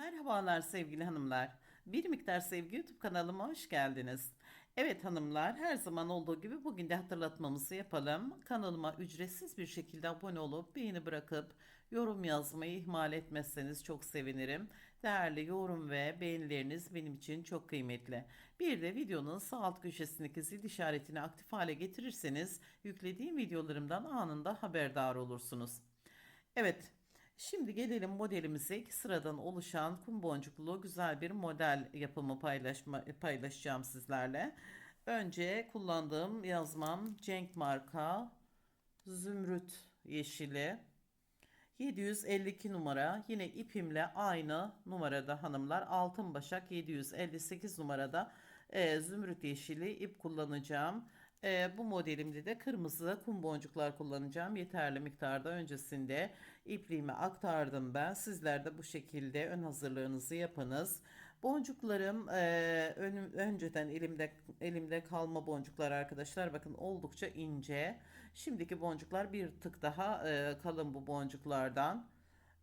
Merhabalar sevgili hanımlar. Bir miktar sevgi YouTube kanalıma hoş geldiniz. Evet hanımlar, her zaman olduğu gibi bugün de hatırlatmamızı yapalım. Kanalıma ücretsiz bir şekilde abone olup beğeni bırakıp yorum yazmayı ihmal etmezseniz çok sevinirim. Değerli yorum ve beğenileriniz benim için çok kıymetli. Bir de videonun sağ alt köşesindeki zil işaretini aktif hale getirirseniz yüklediğim videolarımdan anında haberdar olursunuz. Evet, Şimdi gelelim modelimize iki sıradan oluşan kum boncuklu güzel bir model yapımı paylaşma, paylaşacağım sizlerle. Önce kullandığım yazmam Cenk marka zümrüt yeşili 752 numara yine ipimle aynı numarada hanımlar altın başak 758 numarada e, zümrüt yeşili ip kullanacağım. E, bu modelimde de kırmızı kum boncuklar kullanacağım. Yeterli miktarda öncesinde ipliğimi aktardım ben. Sizler de bu şekilde ön hazırlığınızı yapınız. Boncuklarım e, ön- önceden elimde elimde kalma boncuklar arkadaşlar. Bakın oldukça ince. Şimdiki boncuklar bir tık daha e, kalın bu boncuklardan.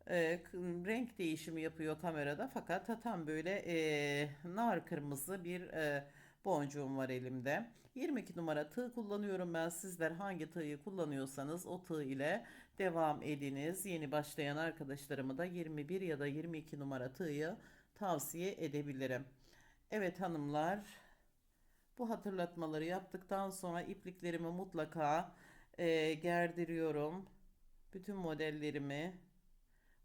E, renk değişimi yapıyor kamerada fakat tam böyle e, nar kırmızı bir e, boncuğum var elimde. 22 numara tığ kullanıyorum ben. Sizler hangi tığı kullanıyorsanız o tığ ile devam ediniz. Yeni başlayan arkadaşlarımı da 21 ya da 22 numara tığı tavsiye edebilirim. Evet hanımlar bu hatırlatmaları yaptıktan sonra ipliklerimi mutlaka e, gerdiriyorum. Bütün modellerimi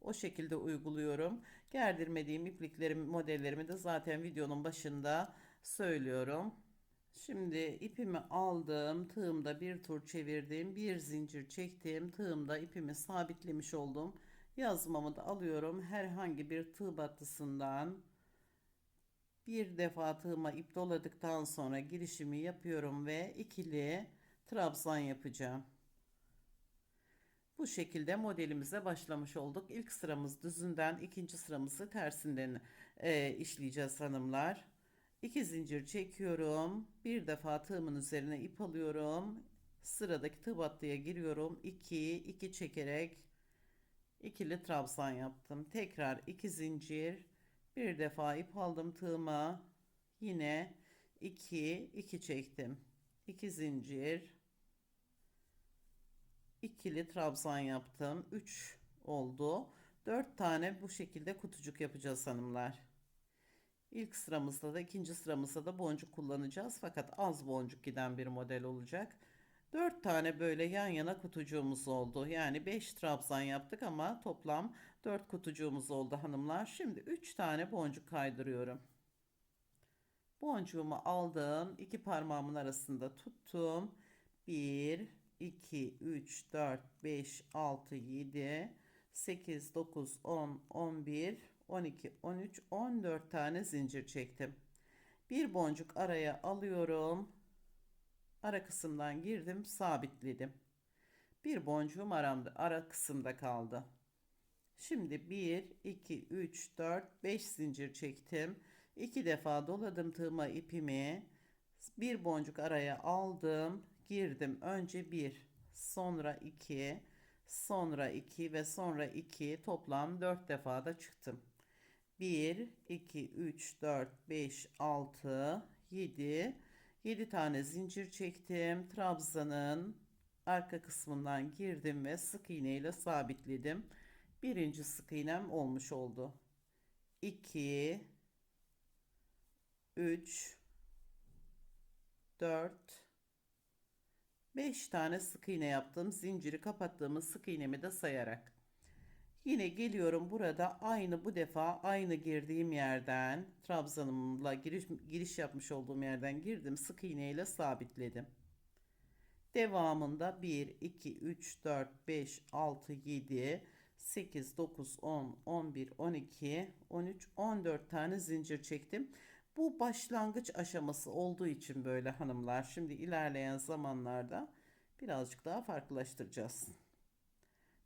o şekilde uyguluyorum. Gerdirmediğim ipliklerim, modellerimi de zaten videonun başında söylüyorum. Şimdi ipimi aldım, tığımda bir tur çevirdim, bir zincir çektim, tığımda ipimi sabitlemiş oldum. Yazmamı da alıyorum. Herhangi bir tığ battısından bir defa tığıma ip doladıktan sonra girişimi yapıyorum ve ikili trabzan yapacağım. Bu şekilde modelimize başlamış olduk. İlk sıramız düzünden, ikinci sıramızı tersinden e, işleyeceğiz hanımlar. İki zincir çekiyorum. Bir defa tığımın üzerine ip alıyorum. Sıradaki tığ battıya giriyorum. 2 2 çekerek ikili trabzan yaptım. Tekrar iki zincir. Bir defa ip aldım tığıma. Yine 2 2 çektim. 2 zincir ikili trabzan yaptım. 3 oldu. 4 tane bu şekilde kutucuk yapacağız hanımlar. İlk sıramızda da ikinci sıramızda da boncuk kullanacağız. Fakat az boncuk giden bir model olacak. 4 tane böyle yan yana kutucuğumuz oldu. Yani 5 trabzan yaptık ama toplam 4 kutucuğumuz oldu hanımlar. Şimdi 3 tane boncuk kaydırıyorum. Boncuğumu aldım. iki parmağımın arasında tuttum. 1, 2, 3, 4, 5, 6, 7, 8, 9, 10, 11, 12, 13, 14 tane zincir çektim. Bir boncuk araya alıyorum. Ara kısımdan girdim, sabitledim. Bir boncuğum aramda, ara kısımda kaldı. Şimdi 1, 2, 3, 4, 5 zincir çektim. 2 defa doladım tığıma ipimi. Bir boncuk araya aldım. Girdim. Önce 1, sonra 2, sonra 2 ve sonra 2 toplam 4 defa da çıktım. 1, 2, 3, 4, 5, 6, 7. 7 tane zincir çektim. Trabzanın arka kısmından girdim ve sık iğne ile sabitledim. Birinci sık iğnem olmuş oldu. 2 3 4 5 tane sık iğne yaptım. Zinciri kapattığımız sık iğnemi de sayarak. Yine geliyorum burada aynı bu defa aynı girdiğim yerden trabzanımla giriş, giriş yapmış olduğum yerden girdim. Sık iğne ile sabitledim. Devamında 1, 2, 3, 4, 5, 6, 7, 8, 9, 10, 11, 12, 13, 14 tane zincir çektim. Bu başlangıç aşaması olduğu için böyle hanımlar. Şimdi ilerleyen zamanlarda birazcık daha farklılaştıracağız.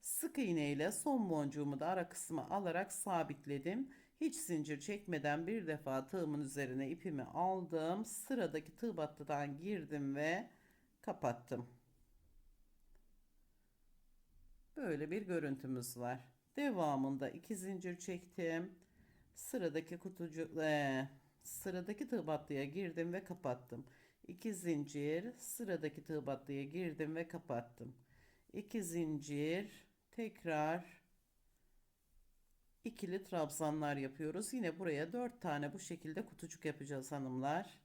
Sık iğne ile son boncuğumu da ara kısma alarak sabitledim. Hiç zincir çekmeden bir defa tığımın üzerine ipimi aldım. Sıradaki tığ battıdan girdim ve kapattım. Böyle bir görüntümüz var. Devamında iki zincir çektim. Sıradaki kutucu eee, sıradaki tığ battıya girdim ve kapattım. 2 zincir, sıradaki tığ battıya girdim ve kapattım. 2 zincir, tekrar ikili trabzanlar yapıyoruz. Yine buraya 4 tane bu şekilde kutucuk yapacağız hanımlar.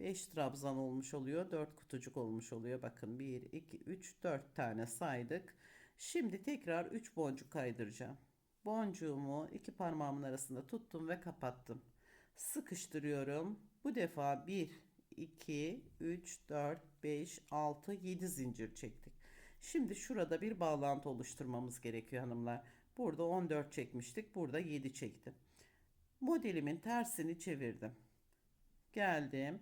5 trabzan olmuş oluyor. 4 kutucuk olmuş oluyor. Bakın 1, 2, 3, 4 tane saydık. Şimdi tekrar 3 boncuk kaydıracağım. Boncuğumu iki parmağımın arasında tuttum ve kapattım. Sıkıştırıyorum. Bu defa 1, 2, 3, 4, 5, 6, 7 zincir çektik. Şimdi şurada bir bağlantı oluşturmamız gerekiyor hanımlar. Burada 14 çekmiştik. Burada 7 çektim. Modelimin tersini çevirdim. Geldim.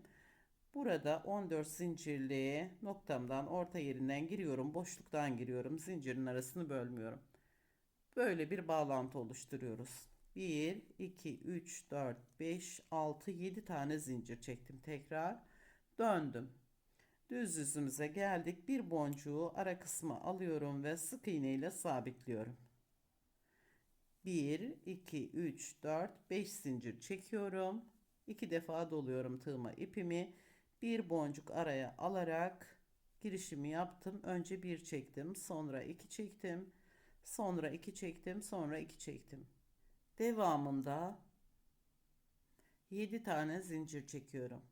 Burada 14 zincirli noktamdan orta yerinden giriyorum. Boşluktan giriyorum. Zincirin arasını bölmüyorum. Böyle bir bağlantı oluşturuyoruz. 1, 2, 3, 4, 5, 6, 7 tane zincir çektim. Tekrar döndüm. Düz yüzümüze geldik. Bir boncuğu ara kısmı alıyorum ve sık iğne ile sabitliyorum. 1, 2, 3, 4, 5 zincir çekiyorum. 2 defa doluyorum tığıma ipimi. Bir boncuk araya alarak girişimi yaptım. Önce bir çektim, sonra iki çektim, sonra iki çektim, sonra iki çektim. Devamında 7 tane zincir çekiyorum.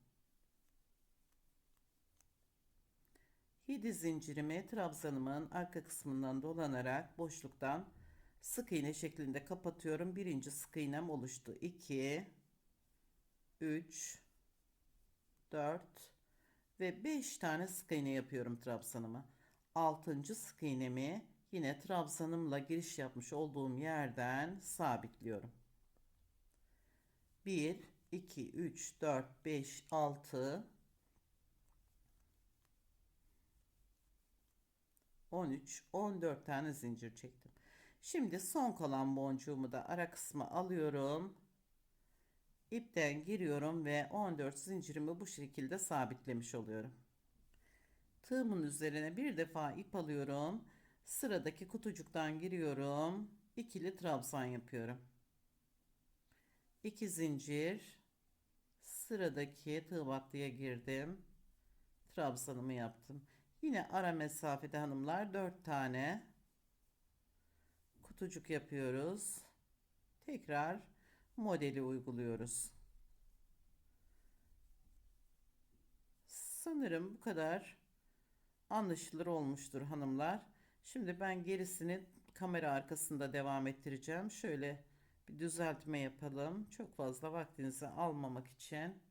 7 zincirimi trabzanımın arka kısmından dolanarak boşluktan sık iğne şeklinde kapatıyorum. Birinci sık iğnem oluştu. 2 3 4 ve 5 tane sık iğne yapıyorum trabzanıma. 6. sık iğnemi yine trabzanımla giriş yapmış olduğum yerden sabitliyorum. 1 2 3 4 5 6 13 14 tane zincir çektim. Şimdi son kalan boncuğumu da ara kısma alıyorum. İpten giriyorum ve 14 zincirimi bu şekilde sabitlemiş oluyorum. Tığımın üzerine bir defa ip alıyorum. Sıradaki kutucuktan giriyorum. İkili trabzan yapıyorum. 2 zincir sıradaki tığ battıya girdim. Trabzanımı yaptım. Yine ara mesafede hanımlar 4 tane kutucuk yapıyoruz. Tekrar modeli uyguluyoruz. Sanırım bu kadar anlaşılır olmuştur hanımlar. Şimdi ben gerisini kamera arkasında devam ettireceğim. Şöyle bir düzeltme yapalım. Çok fazla vaktinizi almamak için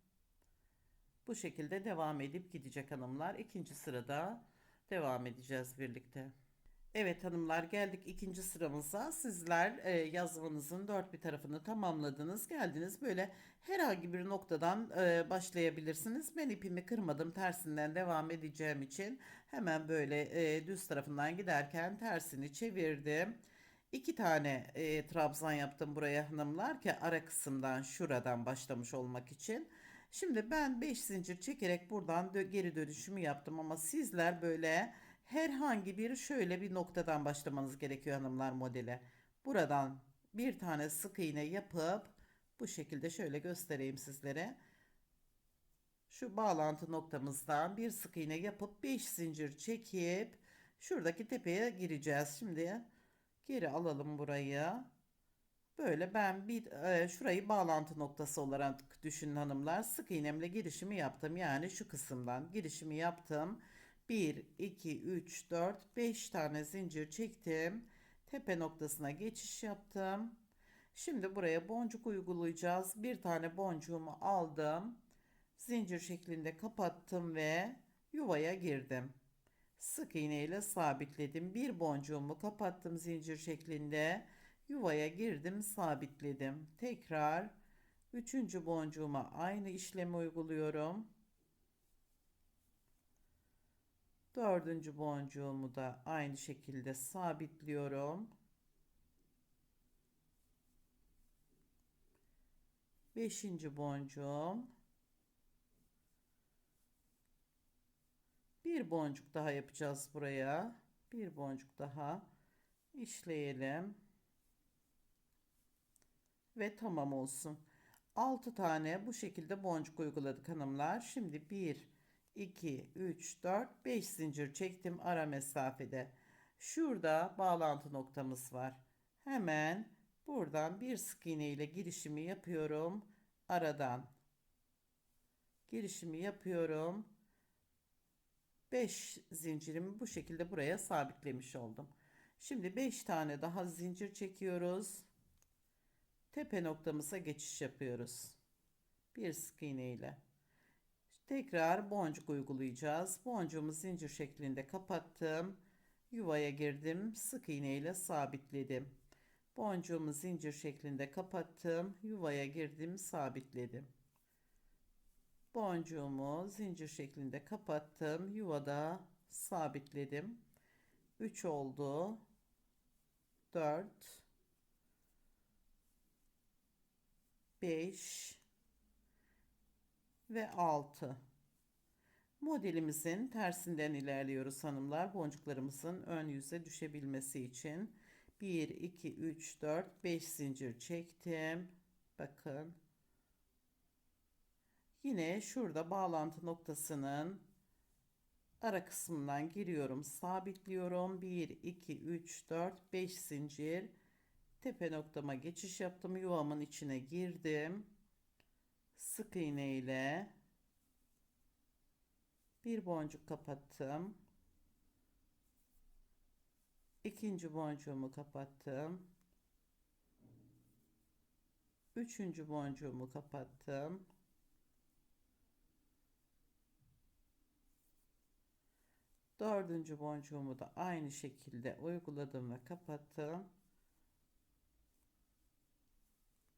bu şekilde devam edip gidecek hanımlar. İkinci sırada devam edeceğiz birlikte. Evet hanımlar geldik ikinci sıramıza. Sizler e, yazmanızın dört bir tarafını tamamladınız. Geldiniz böyle herhangi bir noktadan e, başlayabilirsiniz. Ben ipimi kırmadım tersinden devam edeceğim için hemen böyle e, düz tarafından giderken tersini çevirdim. İki tane e, trabzan yaptım buraya hanımlar ki ara kısımdan şuradan başlamış olmak için. Şimdi ben 5 zincir çekerek buradan dö geri dönüşümü yaptım ama sizler böyle herhangi bir şöyle bir noktadan başlamanız gerekiyor hanımlar modele. Buradan bir tane sık iğne yapıp bu şekilde şöyle göstereyim sizlere. Şu bağlantı noktamızdan bir sık iğne yapıp 5 zincir çekip şuradaki tepeye gireceğiz. Şimdi geri alalım burayı. Böyle ben bir e, şurayı bağlantı noktası olarak düşünün hanımlar. Sık iğnemle girişimi yaptım. Yani şu kısımdan girişimi yaptım. 1, 2, 3, 4, 5 tane zincir çektim. Tepe noktasına geçiş yaptım. Şimdi buraya boncuk uygulayacağız. Bir tane boncuğumu aldım. Zincir şeklinde kapattım ve yuvaya girdim. Sık iğne ile sabitledim. Bir boncuğumu kapattım zincir şeklinde. Yuvaya girdim, sabitledim. Tekrar üçüncü boncuğuma aynı işlemi uyguluyorum. Dördüncü boncuğumu da aynı şekilde sabitliyorum. Beşinci boncuğum. Bir boncuk daha yapacağız buraya. Bir boncuk daha işleyelim. Ve tamam olsun. 6 tane bu şekilde boncuk uyguladık hanımlar. Şimdi 1, 2, 3, 4, 5 zincir çektim ara mesafede. Şurada bağlantı noktamız var. Hemen buradan bir sık iğne ile girişimi yapıyorum. Aradan girişimi yapıyorum. 5 zincirimi bu şekilde buraya sabitlemiş oldum. Şimdi 5 tane daha zincir çekiyoruz. Tepe noktamıza geçiş yapıyoruz. Bir sık iğne ile. Tekrar boncuk uygulayacağız. Boncuğumu zincir şeklinde kapattım. Yuvaya girdim. Sık iğne ile sabitledim. Boncuğumu zincir şeklinde kapattım. Yuvaya girdim, sabitledim. Boncuğumu zincir şeklinde kapattım. Yuvada sabitledim. 3 oldu. 4 5 ve 6 modelimizin tersinden ilerliyoruz hanımlar. Boncuklarımızın ön yüze düşebilmesi için. 1 2 3 4 5 zincir çektim. Bakın. Yine şurada bağlantı noktasının ara kısmından giriyorum sabitliyorum. 1 2 3 4 5 zincir tepe noktama geçiş yaptım. Yuvamın içine girdim. Sık iğne ile bir boncuk kapattım. İkinci boncuğumu kapattım. Üçüncü boncuğumu kapattım. Dördüncü boncuğumu da aynı şekilde uyguladım ve kapattım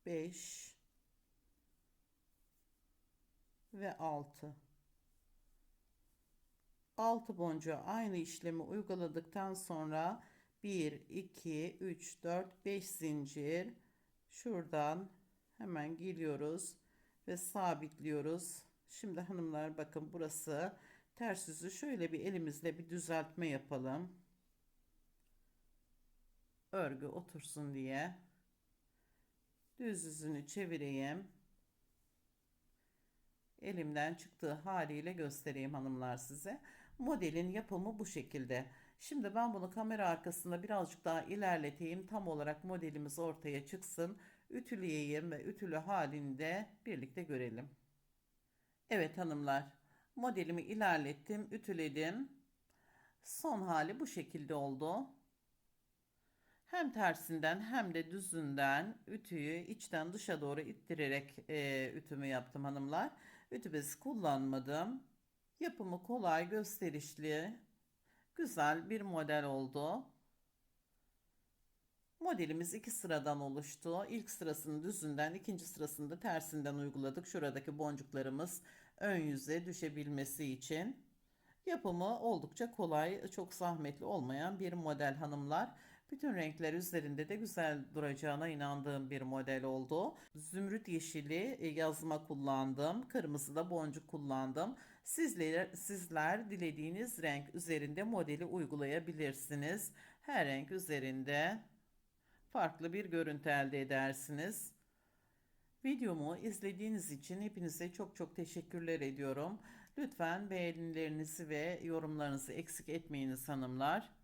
5 ve 6 6 boncuğa aynı işlemi uyguladıktan sonra 1 2 3 4 5 zincir. Şuradan hemen geliyoruz ve sabitliyoruz. Şimdi hanımlar bakın burası ters yüzü. Şöyle bir elimizle bir düzeltme yapalım. Örgü otursun diye düz yüzünü çevireyim. Elimden çıktığı haliyle göstereyim hanımlar size. Modelin yapımı bu şekilde. Şimdi ben bunu kamera arkasında birazcık daha ilerleteyim. Tam olarak modelimiz ortaya çıksın. Ütüleyeyim ve ütülü halinde birlikte görelim. Evet hanımlar. Modelimi ilerlettim, ütüledim. Son hali bu şekilde oldu. Hem tersinden hem de düzünden ütüyü içten dışa doğru ittirerek e, ütümü yaptım hanımlar. Ütü bezi kullanmadım. Yapımı kolay, gösterişli, güzel bir model oldu. Modelimiz iki sıradan oluştu. İlk sırasını düzünden, ikinci sırasını da tersinden uyguladık. Şuradaki boncuklarımız ön yüze düşebilmesi için. Yapımı oldukça kolay, çok zahmetli olmayan bir model hanımlar. Bütün renkler üzerinde de güzel duracağına inandığım bir model oldu. Zümrüt yeşili e, yazma kullandım. Kırmızı da boncuk kullandım. Sizler, sizler dilediğiniz renk üzerinde modeli uygulayabilirsiniz. Her renk üzerinde farklı bir görüntü elde edersiniz. Videomu izlediğiniz için hepinize çok çok teşekkürler ediyorum. Lütfen beğenilerinizi ve yorumlarınızı eksik etmeyiniz hanımlar.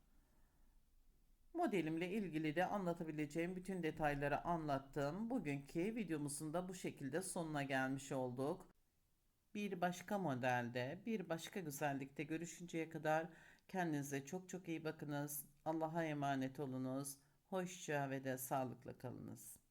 Modelimle ilgili de anlatabileceğim bütün detayları anlattım. Bugünkü videomuzun da bu şekilde sonuna gelmiş olduk. Bir başka modelde, bir başka güzellikte görüşünceye kadar kendinize çok çok iyi bakınız. Allah'a emanet olunuz. Hoşça ve de sağlıkla kalınız.